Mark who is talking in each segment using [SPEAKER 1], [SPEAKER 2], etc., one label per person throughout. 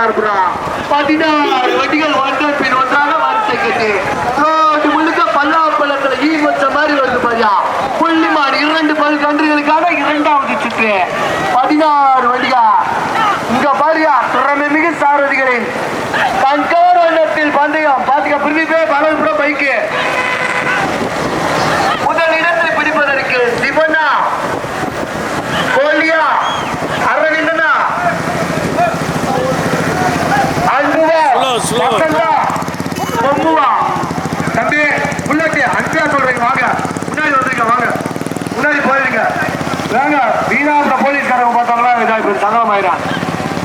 [SPEAKER 1] நாயனார்புரா பதினாறு வண்டிகள் ஒன்றன் பின் ஒன்றாக வரிசை கட்டி ரோடு முழுக்க பல்லாப்பழத்துல ஈ வச்ச மாதிரி வருது பாரியா புள்ளிமான் இரண்டு பல் கன்றுகளுக்காக இரண்டாவது சுற்று பதினாறு வண்டிகா இங்க பாரியா திறமை மிகு சாரதிகளின் கண்காரணத்தில் பந்தயம் பாத்துக்க பிரிவே பலபுரம் பைக்கு முதல் இடத்தை பிடிப்பதற்கு சிவனா கோலியா அரவிந்தனா அன்புவா
[SPEAKER 2] Slow, slow.
[SPEAKER 1] வசந்தா பொம்முவா தம்பி புள்ளட்டி அன்பியா சொல்றீங்க வாங்க முன்னாடி வந்துருங்க வாங்க முன்னாடி போயிருங்க வாங்க வீணாபுரம் போலீஸ்காரங்க பார்த்தாங்களா இதாக இப்போ சங்கடமாயிரம்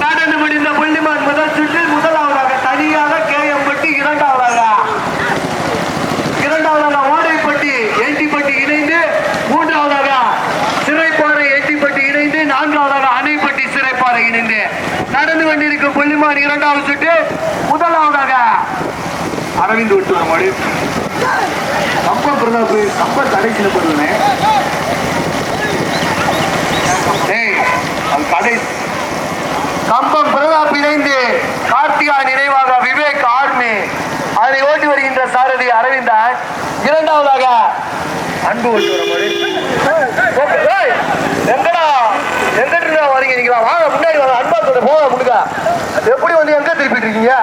[SPEAKER 1] நடந்து முடிந்த புள்ளிமான் முதல் சுற்றில் முதலாவதாக தனியாக கேஎம்பட்டி இரண்டாவதாக இரண்டாவதாக ஓடைப்பட்டி ஏட்டிப்பட்டி இணைந்து மூன்றாவதாக சிறைப்பாறை ஏட்டிப்பட்டி இணைந்து நான்காவதாக அணைப்பட்டி சிறைப்பாறை இணைந்து நடந்து கொண்டிருக்கும் இரண்டாவது சுட்டு முதலாவதாக அரவிந்த் விட்டு மாடு கம்பம் பிரதாப் கம்பம் கடைசியில் போடுவேன் ஏய் அது கடை கம்பம் பிரதாப் இணைந்து கார்த்திகா நினைவாக விவேக் ஆர்மி அதனை ஓட்டி வருகின்ற சாரதி அரவிந்தன் இரண்டாவதாக அன்பு ஓட்டி வர மாதிரி ஏய், எங்கடா எங்கிட்டு வாங்க முன்னாடி வாங்க அன்பா சொல்ற போக முடுங்க எப்படி வந்து எங்க திருப்பிட்டு இருக்கீங்க?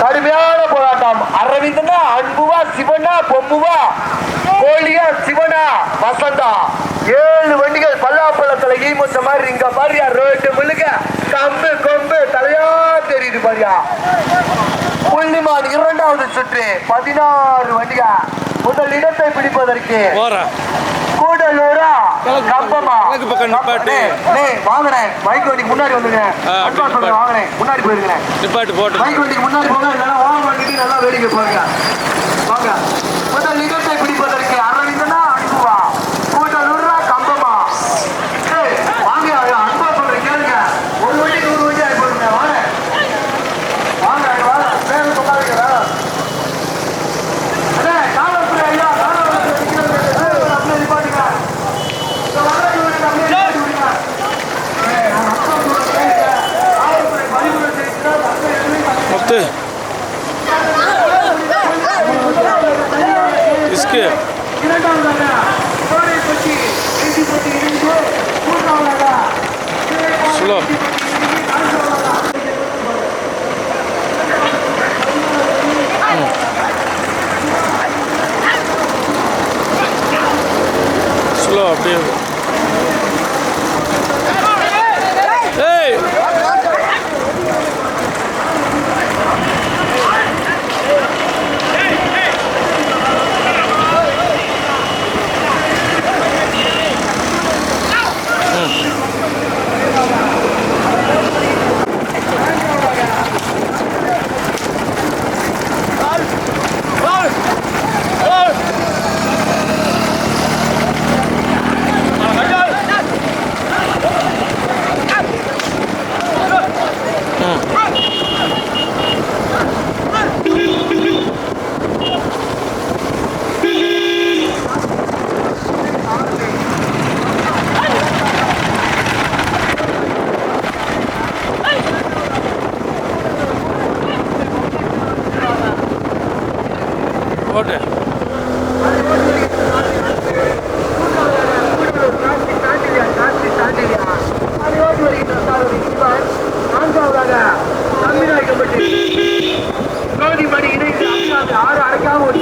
[SPEAKER 1] கடுமையான போராட்டம். அரவிந்தனா அன்புவா சிவனா பொம்முவா கோழியா சிவனா வசந்தா. ஏழு வண்டிகள் பல்லாப்பழத்துல ஈமுத்த மாதிரி இங்க பாரியா ரோட்டு முழுக்க. கம்பு கொம்பு தலையா தெரியுது பாரியா. புள்ளிமான் இரண்டாவது சுற்று பதினாறு வண்டியா. முதல் இடத்தை பிடிப்பதற்கு கூடலூரா கம்பமா வாங்கினேன் பைக் வண்டிக்கு முன்னாடி வந்துங்க. வாங்கினேன் முன்னாடி போயிருக்கிறேன்.
[SPEAKER 2] நிப்பாட்டு போட்டு.
[SPEAKER 1] பைக் வண்டிக்கு முன்னாடி போங்க ஓரம் பண்ணிட்டு நல்லா வேடிக்கை பாருங்க வாங்க முதல் இடத்தை பிடிப்பதற்கு அரவிந்தனா அன்புவா கூட்டலூர்ரா கம்பமா ஏய், வாங்க ஐயா, அன்பா சொல்றேன் கேளுங்க ஒரு வண்டி நூறு வண்டி ஆகி போடுங்க வாங்க வாங்க இங்க வாங்க பேரு சொல்லாதீங்க அண்ணே, காவல்துறை ஐயா, காவல்துறை நிக்கிறது, பேரு அப்படியே நிப்பாட்டுங்க. இந்த வர்றவங்க வீட்டுக்கு அப்படியே நிப்பாட்டி விடுங்க. ஏய், நான் அன்பா சொல்றேன் கேளுங்க. காவல்துறை பறிமுதல் செய்துட்டா, அப்படியே நிறுத்தி
[SPEAKER 2] முத்து இஸ்கு
[SPEAKER 1] இரண்டாவதாக கோடைப்பட்டி ஏசிப்பட்டி இணைந்து மூன்றாவதாக
[SPEAKER 2] ஸ்லோ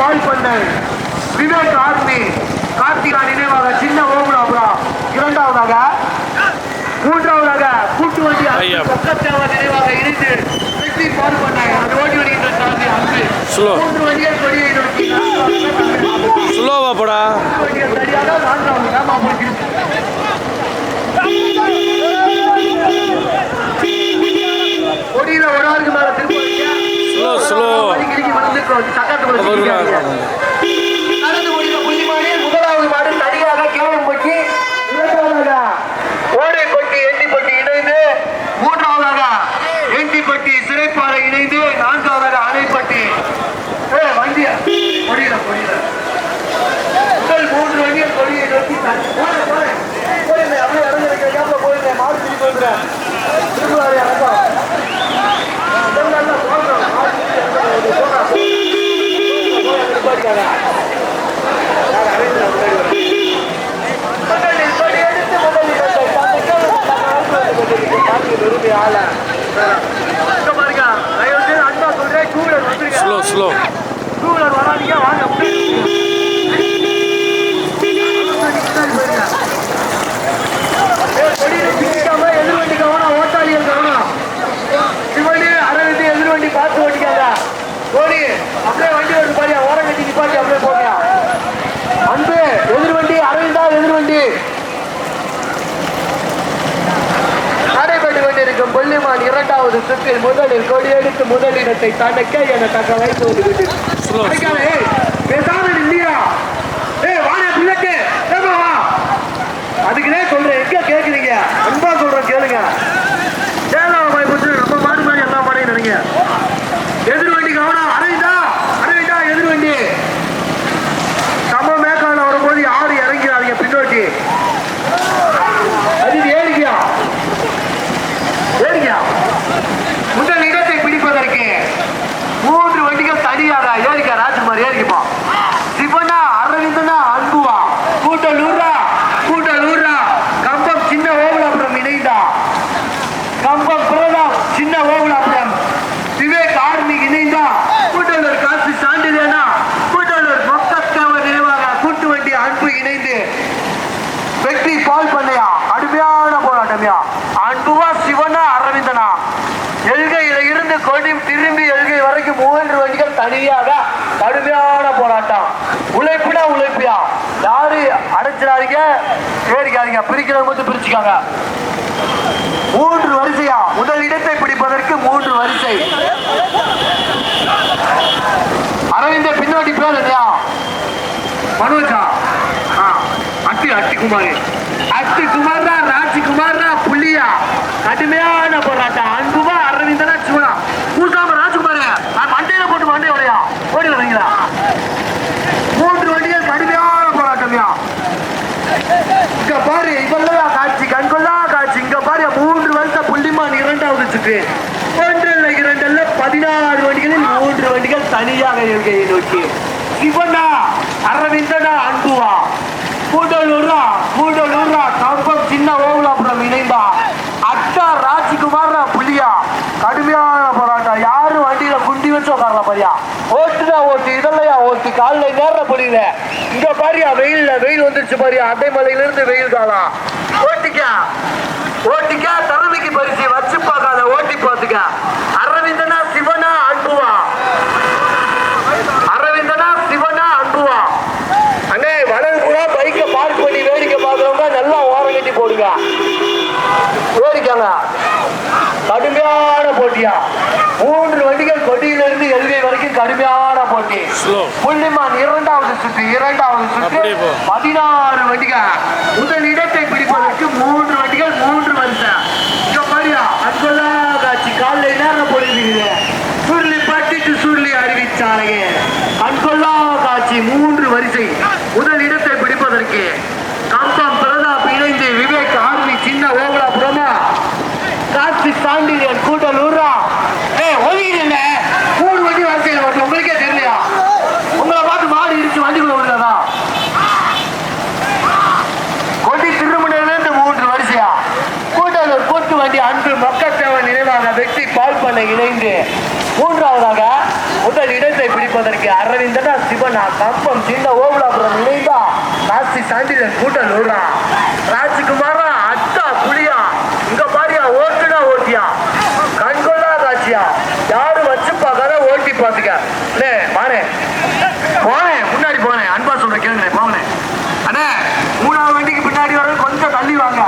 [SPEAKER 1] வெற்றி பால் பண்ணல் விவேக் ஆர்மி கார்த்திகா நினைவாக சின்ன ஓகுலாபுரா இரண்டாவதாக மூன்றாவதாக கூட்டு வண்டி. பக்கத்தாவ நினைவாக இணைந்து Gracias. ஆள. பாருங்க, தயவு செய்து அன்பா சொல்றேன், two wheeler வந்துருங்க.
[SPEAKER 2] ஸ்லோ ஸ்லோ
[SPEAKER 1] Two wheeler வராதீங்க, வாங்க, எதிர்வண்டி கவனம், ஓட்டாளிகள் கவனம். சிவனி, அரவிந்த் எதிர்வண்டி பார்த்து ஓட்டிக்காத. கோடி, அப்படியே வண்டி வருது பாரியா, ஓரம் கட்டி நிப்பாட்டி அப்படியே போங்க அன்பு எதிர்வண்டி அரவிந்தா எதிர்வண்டி நடைபெற்று கொல்லிமான் இரண்டாவது சுற்றில் முதலில் கொடியெடுத்து முதலிடத்தை தனக்க என தக்க வைத்து கொண்டு
[SPEAKER 2] Slow, slow.
[SPEAKER 1] பேசாம இல்லையா? ஏய் வாங்க பிள்ளைக்கு. அதுக்குனே சொல்றேன். எங்க கேக்குறீங்க? அன்பா சொல்றேன் கேளுங்க. சேலம் போய் புடிச்சு நம்ம மாடு மாதிரி எல்லா மாடையும் நினைங்க எதிர்வண்டி கவனம் அரவிந்தா அரவிந்தா எதிர்வண்டி சம மேக்கால வரும்போது யாரு இறங்கிறாங்க பின்னோக்கி அது ஏறிக்கியா ஏறிக்கியா முதல் இடத்தை பிடிப்பதற்கு மூன்று வண்டிகள் தனியாக ஏறிக்கா ராஜ்குமார் ஏறிக்கப்பா சிவனா அரவிந்தனா அன்புவா கூட்டலூரா கூட்டலூரா கம்பம் சின்ன ஓவலாபுரம் இணைந்தா கம்பம் பிரதாப் சின்ன ஓவலாபுரம் விவேக் ஆர்மிக் இணைந்தா கூட்டலூர் காசு சான்றிதழா கூட்டலூர் மொக்கத்தவர் நினைவாக கூட்டு வண்டி அன்பு இணைந்து வெற்றி பால் பண்ணையா கடுமையான போராட்டம்யா அன்புவா சிவனா அரவிந்தனா எல்கையில இருந்து கொடி திரும்பி எல்கை வரைக்கும் மூன்று வண்டிகள் தனியாக கடுமையான போராட்டம். உழைப்புனா உழைப்பியா? யாரு அடைச்சிடாதீங்க ஏறிக்காதீங்க. பிரிக்கிறவங்க மட்டும் பிரிச்சுக்காங்க. மூன்று வரிசையா? முதல் இடத்தை பிடிப்பதற்கு மூன்று வரிசை. அரவிந்த பின்னாடி பேர் இல்லையா மனோஜா. அட்டி அட்டி குமார் அட்டி குமார் தான் ராஜ்குமார் தான் புள்ளியா? கடுமையா போராட்டம் அன்புமா அரவிந்தனா சிவனா பூசாம ராஜ்குமார் மண்டையில போட்டு மண்டை வரையா ஓடி வரீங்களா மூன்று வண்டிகள் கடுமையான போராட்டம்யா இங்க பாரு இவல்லவா காட்சி கண்கொள்ளா காட்சி இங்க பாரு மூன்று வருஷம் புள்ளிமான் இரண்டாவது சுற்று ஒன்றல்ல இரண்டல்ல பதினாறு வண்டிகளில் மூன்று வண்டிகள் தனியாக இருக்கையை நோக்கி சிவனா அரவிந்தனா? அன்புவா? கூடலூரா கூடலூரா கம்பம் சின்ன ஓகுலாபுரம் இணைந்தா? அக்கா ராஜ்குமார் புலியா? கடுமையான போராட்டம். யாரும் வண்டியில குண்டி வச்சு உட்காரல பாரியா? ஓட்டுனா ஓட்டு இதெல்லையா ஓட்டு. காலில் நேர புரியல இங்க பாரியா வெயில்ல வெயில் வந்துருச்சு பாரியா. அடைமலையில இருந்து வெயில் காலம் ஓட்டிக்கா ஓட்டிக்கா தலைமைக்கு பரிசு. வச்சு பார்க்காத ஓட்டி பார்த்துக்க அரவிந்தனா சிவனா அன்புவா அரவிந்தனா சிவனா அன்புவா அண்ணே வலது பூரா பைக்கை பார்க் பண்ணி வேடிக்கை பார்க்குறவங்க நல்லா ஓரம் கட்டி போடுங்க வேடிக்கைங்க கடுமையான போட்டியா மூன்று வண்டிகள் கொடியிலிருந்து எல்கை வரைக்கும் கடுமையான போட்டி. புள்ளிமான் இரண்டாவது சுற்று இரண்டாவது சுற்று. பதினாறு வண்டிகள் முதல் இடத்தை பிடிப்பதற்கு மூன்று அன்று மக்கள் மக்கத்தேவன் நினைவான வெற்றி பால் பண்ண இணைந்து மூன்றாவதாக முதல் இடத்தை பிடிப்பதற்கு அரவிந்தனா சிவனா கம்பம் சின்ன ஓமலாபுரம் இணைந்தா காசி சாண்டிலன் கூட்டம் நூறா ராஜிக்குமாரா அத்தா புளியா இங்க பாரியா ஓட்டுனா
[SPEAKER 2] ஓட்டியா? கண்கொள்ளா
[SPEAKER 1] ராஜியா யாரும் வச்சு பார்க்காத ஓட்டி பார்த்துக்க. மாறே போனேன் முன்னாடி போனேன் அன்பா சொல்ற கேளுங்க போனேன் அண்ணே மூணாவது வண்டிக்கு பின்னாடி வர கொஞ்சம் தள்ளி வாங்க.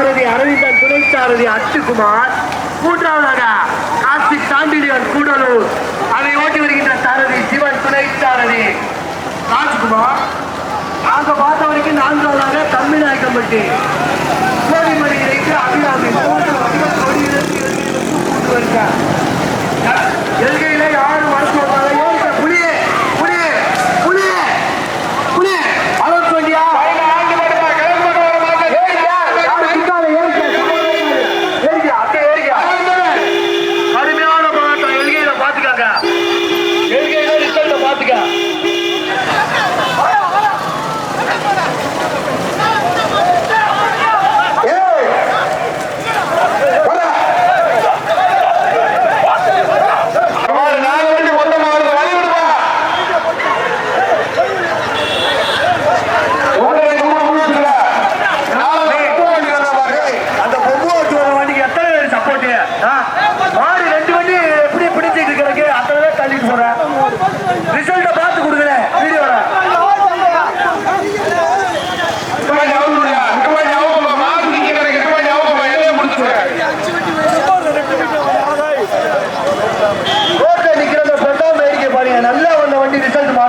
[SPEAKER 1] சாரதி அரவிந்தன் துணை சாரதி அச்சுக்குமார் மூன்றாவதாக காசி சாண்டிலியன் கூடலூர். அதை ஓட்டி வருகின்ற சாரதி சிவன் துணை சாரதி ராஜ்குமார். நாங்க பார்த்த வரைக்கும் நான்காவதாக தம்பிநாயக்கம்பட்டி கோடிமணி இணைக்கு அபிராமி. மூன்று வருஷம் கொடியிலிருந்து கூட்டு வருகிறார்